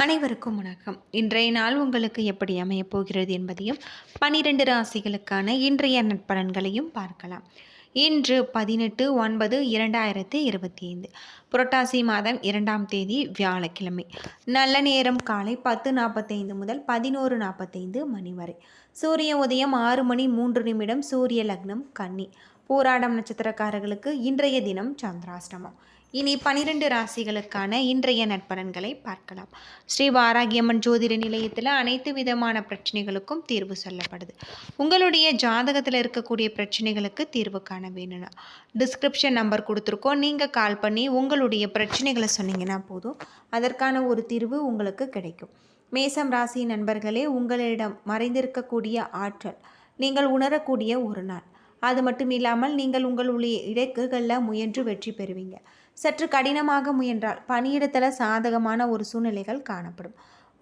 அனைவருக்கும் வணக்கம். இன்றைய நாள் உங்களுக்கு எப்படி அமையப் போகிறது என்பதையும் பனிரெண்டு ராசிகளுக்கான இன்றைய நட்பலன்களையும் பார்க்கலாம். இன்று பதினெட்டு ஒன்பது இரண்டாயிரத்தி இருபத்தி ஐந்து புரட்டாசி மாதம் இரண்டாம் தேதி வியாழக்கிழமை. நல்ல நேரம் காலை பத்து நாற்பத்தைந்து முதல் பதினோரு நாற்பத்தைந்து மணி வரை. சூரிய உதயம் ஆறு மணி மூன்று நிமிடம் சூரிய லக்னம் கன்னி. போராடம் நட்சத்திரக்காரர்களுக்கு இன்றைய தினம் சந்திராஷ்டமம். இனி பனிரெண்டு ராசிகளுக்கான இன்றைய நட்பலன்களை பார்க்கலாம். ஸ்ரீ வாராகியம்மன் ஜோதிட நிலையத்தில் அனைத்து விதமான பிரச்சனைகளுக்கும் தீர்வு சொல்லப்படுது. உங்களுடைய ஜாதகத்தில் இருக்கக்கூடிய பிரச்சனைகளுக்கு தீர்வு காண வேணும்னா. டிஸ்கிரிப்ஷன் நம்பர் கொடுத்துருக்கோம். நீங்கள் கால் பண்ணி உங்களுடைய பிரச்சனைகளை சொன்னீங்கன்னா போதும். அதற்கான ஒரு தீர்வு உங்களுக்கு கிடைக்கும். மேசம் ராசி நண்பர்களே உங்களிடம் மறைந்திருக்கக்கூடிய ஆற்றல் நீங்கள் உணரக்கூடிய ஒரு நாள். அது மட்டும் இல்லாமல் நீங்கள் உங்களுடைய இலக்குகளில் முயன்று வெற்றி பெறுவீங்க. சற்று கடினமாக முயன்றால் பணியிடத்தில் சாதகமான ஒரு சூழ்நிலைகள் காணப்படும்.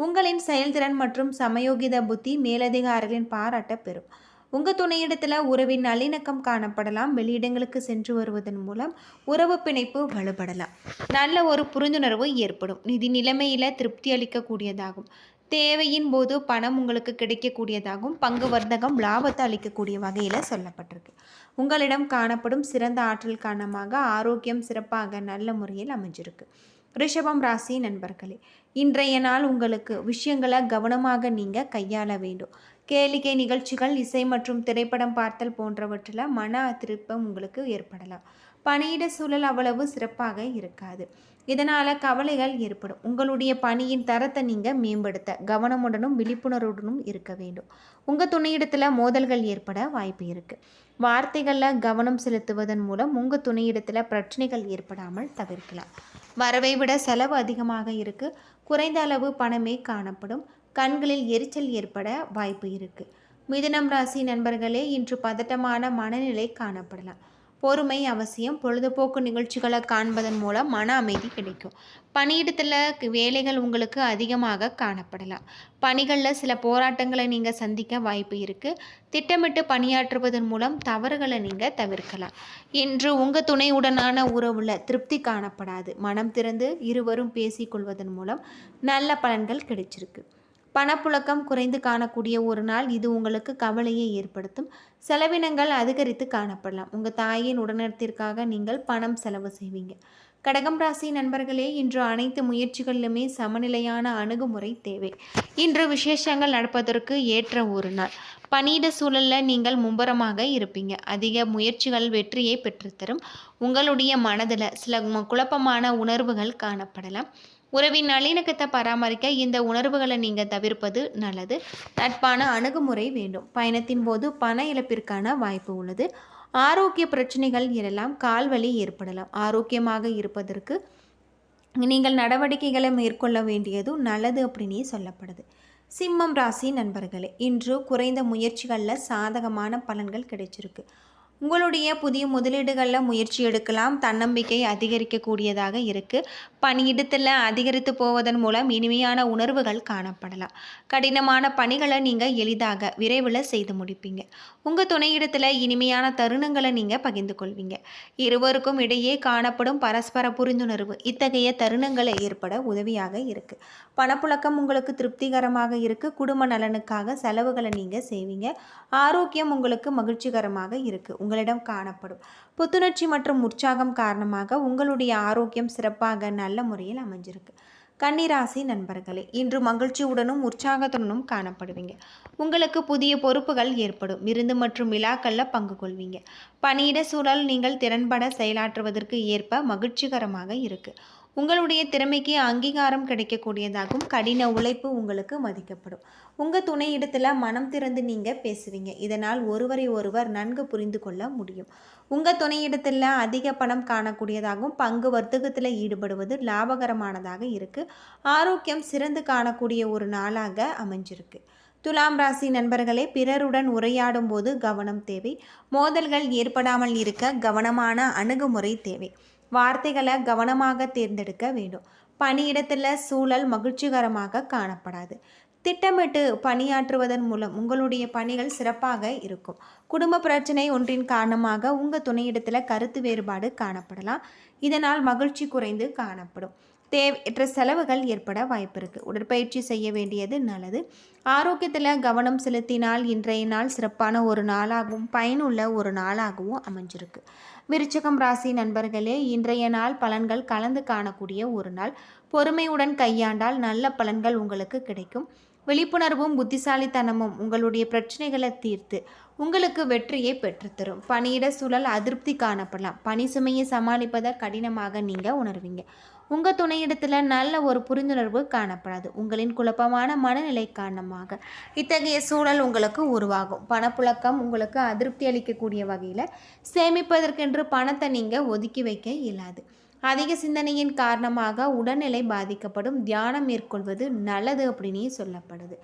உங்களின் செயல்திறன் மற்றும் சமயோகித புத்தி மேலதிகாரிகளின் பாராட்ட பெறும். உங்கள் துணையிடத்தில் உறவின் நல்லிணக்கம் காணப்படலாம். வெளியிடங்களுக்கு சென்று வருவதன் மூலம் உறவு பிணைப்பு வலுப்படலாம். நல்ல ஒரு புரிந்துணர்வு ஏற்படும். நிதி நிலைமையில் திருப்தி அளிக்கக்கூடியதாகும். தேவையின் போது பணம் உங்களுக்கு கிடைக்கக்கூடியதாகவும் பங்கு வர்த்தகம் லாபத்தை அளிக்கக்கூடிய வகையில் சொல்லப்பட்டிருக்கு. உங்களிடம் காணப்படும் சிறந்த ஆற்றல் காரணமாக ஆரோக்கியம் சிறப்பாக நல்ல முறையில் அமைஞ்சிருக்கு. ரிஷபம் ராசி நண்பர்களே இன்றைய நாள் உங்களுக்கு விஷயங்களை கவனமாக நீங்கள் கையாள வேண்டும். கேளிக்கை நிகழ்ச்சிகள் இசை மற்றும் திரைப்படம் பார்த்தல் போன்றவற்றில் மன திருப்பம் உங்களுக்கு ஏற்படலாம். பணியிட சூழல் அவ்வளவு சிறப்பாக இருக்காது. இதனால் கவலைகள் ஏற்படும். உங்களுடைய பணியின் தரத்தை நீங்கள் மேம்படுத்த கவனமுடனும் விழிப்புணர்வுடனும் இருக்க வேண்டும். உங்கள் துணையிடத்தில் மோதல்கள் ஏற்பட வாய்ப்பு இருக்குது வார்த்தைகளில் கவனம் செலுத்துவதன் மூலம் உங்கள் துணையிடத்தில் பிரச்சனைகள் ஏற்படாமல் தவிர்க்கலாம். வரவை விட செலவு அதிகமாக இருக்குது குறைந்த அளவு பணமே காணப்படும். கண்களில் எரிச்சல் ஏற்பட வாய்ப்பு இருக்குது மிதுனம் ராசி நண்பர்களே இன்று பதட்டமான மனநிலை காணப்படலாம். பொறுமை அவசியம் பொழுதுபோக்கு நிகழ்ச்சிகளை காண்பதன் மூலம் மன அமைதி கிடைக்கும். பணியிடத்தில் வேலைகள் உங்களுக்கு அதிகமாக காணப்படலாம். பணிகளில் சில போராட்டங்களை நீங்கள் சந்திக்க வாய்ப்பு இருக்குது திட்டமிட்டு பணியாற்றுவதன் மூலம் தவறுகளை நீங்கள் தவிர்க்கலாம். இன்று உங்கள் துணையுடனான உறவில் திருப்தி காணப்படாது. மனம் திறந்து இருவரும் பேசிக்கொள்வதன் மூலம் நல்ல பலன்கள் கிடைச்சிருக்கு. பணப்புழக்கம் குறைந்து காணக்கூடிய ஒரு நாள் இது உங்களுக்கு கவலையை ஏற்படுத்தும். செலவினங்கள் அதிகரித்து காணப்படலாம். உங்கள் தாயின் உடனத்திற்காக நீங்கள் பணம் செலவு செய்வீங்க. கடகம் ராசி நண்பர்களே இன்று அனைத்து முயற்சிகளிலுமே சமநிலையான அணுகுமுறை தேவை. இன்று விசேஷங்கள் நடப்பதற்கு ஏற்ற ஒரு நாள். பணியிட சூழலில் நீங்கள் மும்பரமாக இருப்பீங்க. அதிக முயற்சிகள் வெற்றியை பெற்றுத்தரும். உங்களுடைய மனதில் சில குழப்பமான உணர்வுகள் காணப்படலாம். உறவின் நல்லிணக்கத்தை பராமரிக்க இந்த உணர்வுகளை நீங்கள் தவிர்ப்பது நல்லது. நட்பான அணுகுமுறை வேண்டும். பயணத்தின் போது பண இழப்பிற்கான வாய்ப்பு உள்ளது. ஆரோக்கிய பிரச்சனைகள் எழலாம். கால்வலி ஏற்படலாம். ஆரோக்கியமாக இருப்பதற்கு நீங்கள் நடவடிக்கைகளை மேற்கொள்ள வேண்டியதும் நல்லது அப்படின்னே சொல்லப்படுது. சிம்மம் ராசி நண்பர்களே இன்று குறைந்த முயற்சிகளில் சாதகமான பலன்கள் கிடைச்சிருக்கு. உங்களுடைய புதிய முதலீடுகளில் முயற்சி எடுக்கலாம். தன்னம்பிக்கை அதிகரிக்கக்கூடியதாக இருக்குது பணியிடத்தில் அதிகரித்து போவதன் மூலம் இனிமையான உணர்வுகள் காணப்படலாம். கடினமான பணிகளை நீங்கள் எளிதாக விரைவில் செய்து முடிப்பீங்க. உங்கள் துணையிடத்தில் இனிமையான தருணங்களை நீங்கள் பகிர்ந்து கொள்வீங்க. இருவருக்கும் இடையே காணப்படும் பரஸ்பர புரிந்துணர்வு இத்தகைய தருணங்களை ஏற்பட உதவியாக இருக்குது பணப்புழக்கம் உங்களுக்கு திருப்திகரமாக இருக்குது குடும்ப நலனுக்காக செலவுகளை நீங்கள் செய்வீங்க. ஆரோக்கியம் உங்களுக்கு மகிழ்ச்சிகரமாக இருக்குது உங்களிடம் காணப்படும். புத்துணர்ச்சி மற்றும் உற்சாகம் காரணமாக உங்களுடைய ஆரோக்கியம் சிறப்பாக நல்ல முறையில் அமைஞ்சிருக்கு. கன்னிராசி நண்பர்களே இன்று மகிழ்ச்சியுடனும் உற்சாகத்துடனும் காணப்படுவீங்க. உங்களுக்கு புதிய பொறுப்புகள் ஏற்படும். விருந்து மற்றும் விழாக்களில் பங்கு கொள்வீங்க. பணியிட சூழல் நீங்கள் திறன்பட செயலாற்றுவதற்கு ஏற்ப மகிழ்ச்சிகரமாக இருக்குது உங்களுடைய திறமைக்கு அங்கீகாரம் கிடைக்கக்கூடியதாகும். கடின உழைப்பு உங்களுக்கு மதிக்கப்படும். உங்கள் துணை இடத்துல மனம் திறந்து நீங்கள் பேசுவீங்க. இதனால் ஒருவரை ஒருவர் நன்கு புரிந்து கொள்ள முடியும். உங்கள் துணை இடத்துல அதிக பணம் காணக்கூடியதாகவும் பங்கு வர்த்தகத்தில் ஈடுபடுவது லாபகரமானதாக இருக்குது ஆரோக்கியம் சிறந்து காணக்கூடிய ஒரு நாளாக அமைஞ்சிருக்கு. துலாம் ராசி நண்பர்களே பிறருடன் உரையாடும் போது கவனம் தேவை. மோதல்கள் ஏற்படாமல் இருக்க கவனமான அணுகுமுறை தேவை. வார்த்தைகளை கவனமாக தேர்ந்தெடுக்க வேண்டும். பணியிடத்தில் சூழல் மகிழ்ச்சிகரமாக காணப்படாது. திட்டமிட்டு பணியாற்றுவதன் மூலம் உங்களுடைய பணிகள் சிறப்பாக இருக்கும். குடும்ப பிரச்சனை ஒன்றின் காரணமாக உங்கள் துணையிடத்தில் கருத்து வேறுபாடு காணப்படலாம். இதனால் மகிழ்ச்சி குறைந்து காணப்படும். தேவையற்ற செலவுகள் ஏற்பட வாய்ப்பு இருக்குது உடற்பயிற்சி செய்ய வேண்டியது நல்லது. ஆரோக்கியத்தில் கவனம் செலுத்தினால் இன்றைய நாள் சிறப்பான ஒரு நாளாகவும் பயனுள்ள ஒரு நாளாகவும் அமைஞ்சிருக்கு. விருச்சகம் ராசி நண்பர்களே இன்றைய நாள் பலன்கள் கலந்து காணக்கூடிய ஒரு நாள். பொறுமையுடன் கையாண்டால் நல்ல பலன்கள் உங்களுக்கு கிடைக்கும். விழிப்புணர்வும் புத்திசாலித்தனமும் உங்களுடைய பிரச்சனைகளை தீர்த்து உங்களுக்கு வெற்றியை பெற்றுத்தரும். பணியிட சூழல் அதிருப்தி காணப்படலாம். பணி சுமையை சமாளிப்பதை கடினமாக நீங்கள் உணர்வீங்க. உங்கள் துணையிடத்தில் நல்ல ஒரு புரிந்துணர்வு காணப்படாது. உங்களின் குழப்பமான மனநிலை காரணமாக இத்தகைய சூழல் உங்களுக்கு உருவாகும். பணப்புழக்கம் உங்களுக்கு அதிருப்தி அளிக்கக்கூடிய வகையில் சேமிப்பதற்கென்று பணத்தை நீங்கள் ஒதுக்கி வைக்க இயலாது. அதிக சிந்தனையின் காரணமாக உடல்நிலை பாதிக்கப்படும். தியானம் மேற்கொள்வது நல்லது அப்படின்னு சொல்லப்படுது.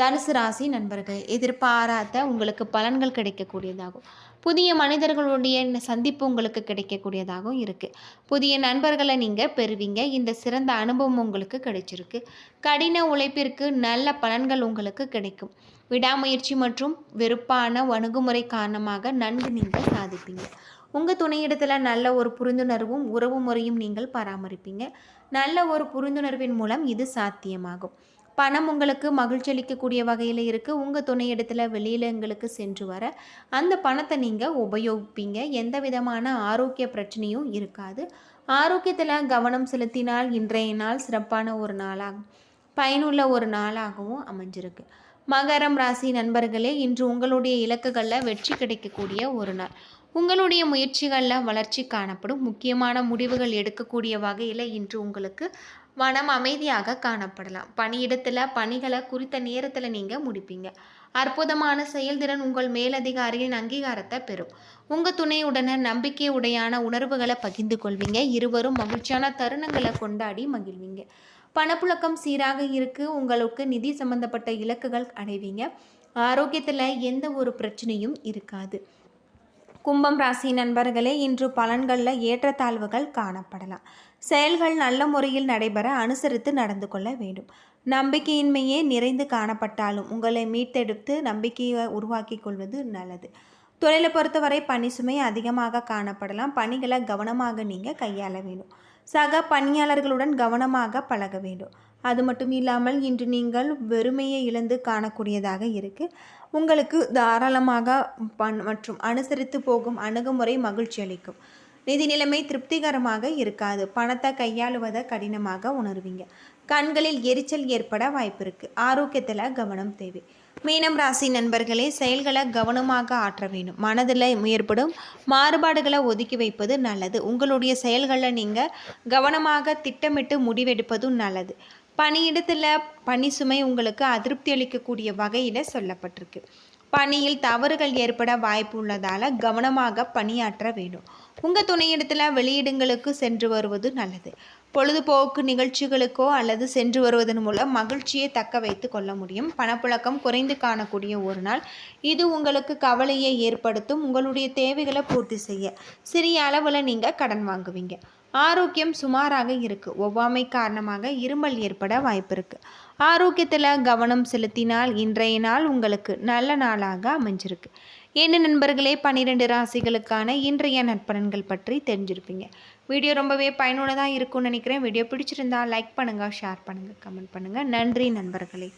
தனுசு ராசி நண்பர்கள் எதிர்பாராத உங்களுக்கு பலன்கள் கிடைக்கக்கூடியதாகும். புதிய மனிதர்களுடைய சந்திப்பு உங்களுக்கு கிடைக்கக்கூடியதாகவும் இருக்குது புதிய நண்பர்களை நீங்கள் பெறுவீங்க. இந்த சிறந்த அனுபவம் உங்களுக்கு கிடைச்சிருக்கு. கடின உழைப்பிற்கு நல்ல பலன்கள் உங்களுக்கு கிடைக்கும். விடாமுயற்சி மற்றும் வெறுப்பான அணுகுமுறை காரணமாக நன்கு நீங்கள் சாதிப்பீங்க. உங்கள் துணையிடத்தில் நல்ல ஒரு புரிந்துணர்வும் உறவு முறையும் நீங்கள் பராமரிப்பீங்க. நல்ல ஒரு புரிந்துணர்வின் மூலம் இது சாத்தியமாகும். பணம் உங்களுக்கு மகிழ்ச்சி அளிக்கக்கூடிய வகையில் இருக்குது உங்கள் துணையிடத்தில் வெளியில் எங்களுக்கு சென்று வர. அந்த பணத்தை நீங்கள் உபயோகிப்பீங்க. எந்த விதமான ஆரோக்கிய பிரச்சனையும் இருக்காது. ஆரோக்கியத்தில் கவனம் செலுத்தினால் இன்றைய நாள் சிறப்பான ஒரு நாளாகும் பயனுள்ள ஒரு நாளாகவும் அமைஞ்சிருக்கு. மகரம் ராசி நண்பர்களே இன்று உங்களுடைய இலக்குகளில் வெற்றி கிடைக்கக்கூடிய ஒரு நாள். உங்களுடைய முயற்சிகளில் வளர்ச்சி காணப்படும். முக்கியமான முடிவுகள் எடுக்கக்கூடிய வகையில் இன்று உங்களுக்கு மனம் அமைதியாக காணப்படலாம். பணியிடத்தில் பணிகளை குறித்த நேரத்தில் நீங்கள் முடிப்பீங்க. அற்புதமான செயல்திறன் உங்கள் மேலதிகாரியின் அங்கீகாரத்தை பெறும். உங்கள் துணையுடன நம்பிக்கையுடையான உணர்வுகளை பகிர்ந்து கொள்வீங்க. இருவரும் மகிழ்ச்சியான தருணங்களை கொண்டாடி மகிழ்வீங்க. பணப்புழக்கம் சீராக இருக்குது உங்களுக்கு நிதி சம்பந்தப்பட்ட இலக்குகள் அடைவீங்க. ஆரோக்கியத்தில் எந்த ஒரு பிரச்சனையும் இருக்காது. கும்பம் ராசி நண்பர்களே இன்று பலன்களில் ஏற்றத்தாழ்வுகள் காணப்படலாம். செயல்கள் நல்ல முறையில் நடைபெற அனுசரித்து நடந்து கொள்ள வேண்டும். நம்பிக்கையின்மையே நிறைந்து காணப்பட்டாலும் உங்களை மீட்டெடுத்து நம்பிக்கையை உருவாக்கி கொள்வது நல்லது. தொழிலை பொறுத்தவரை பணி சுமை அதிகமாக காணப்படலாம். பணிகளை கவனமாக நீங்கள் கையாள வேண்டும். சக பணியாளர்களுடன் கவனமாக பழக வேண்டும். அது மட்டும் இல்லாமல் இன்று நீங்கள் வெறுமையை இழந்து காணக்கூடியதாக இருக்குது உங்களுக்கு தாராளமாக பண் மற்றும் அனுசரித்து போகும் அணுகுமுறை மகிழ்ச்சி அளிக்கும். நிதி நிலைமை திருப்திகரமாக இருக்காது. பணத்தை கையாளுவதை கடினமாக உணர்வீங்க. கண்களில் எரிச்சல் ஏற்பட வாய்ப்பு இருக்குது ஆரோக்கியத்தில் கவனம் தேவை. மீனம் ராசி நண்பர்களே செயல்களை கவனமாக ஆற்ற வேண்டும். மனதில் ஏற்படும் மாறுபாடுகளை ஒதுக்கி வைப்பது நல்லது. உங்களுடைய செயல்களை நீங்கள் கவனமாக திட்டமிட்டு முடிவெடுப்பதும் நல்லது. பணியிடத்தில் பணி சுமை உங்களுக்கு அதிருப்தி அளிக்கக்கூடிய வகையில் சொல்லப்பட்டிருக்கு. பணியில் தவறுகள் ஏற்பட வாய்ப்பு உள்ளதால் கவனமாக பணியாற்ற வேண்டும். உங்கள் துணையிடத்தில் வெளியிடங்களுக்கு சென்று வருவது நல்லது. பொழுதுபோக்கு நிகழ்ச்சிகளுக்கோ அல்லது சென்று வருவதன் மூலம் மகிழ்ச்சியை தக்க வைத்து கொள்ள முடியும். பணப்புழக்கம் குறைந்து காணக்கூடிய ஒரு நாள். இது உங்களுக்கு கவலையை ஏற்படுத்தும். உங்களுடைய தேவைகளை பூர்த்தி செய்ய சிறிய அளவில் நீங்கள் கடன் வாங்குவீங்க. ஆரோக்கியம் சுமாராக இருக்குது ஒவ்வாமை காரணமாக இருமல் ஏற்பட வாய்ப்பு இருக்குது ஆரோக்கியத்தில் கவனம் செலுத்தினால் இன்றைய நாள் உங்களுக்கு நல்ல நாளாக அமைஞ்சிருக்கு. என்ன நண்பர்களே? பன்னிரெண்டு ராசிகளுக்கான இன்றைய நற்பலன்கள் பற்றி தெரிஞ்சிருப்பீங்க. வீடியோ ரொம்பவே பயனுள்ளதாக இருக்கும்னு நினைக்கிறேன். வீடியோ பிடிச்சிருந்தா லைக் பண்ணுங்கள் ஷேர் பண்ணுங்கள் கமெண்ட் பண்ணுங்கள் நன்றி நண்பர்களே.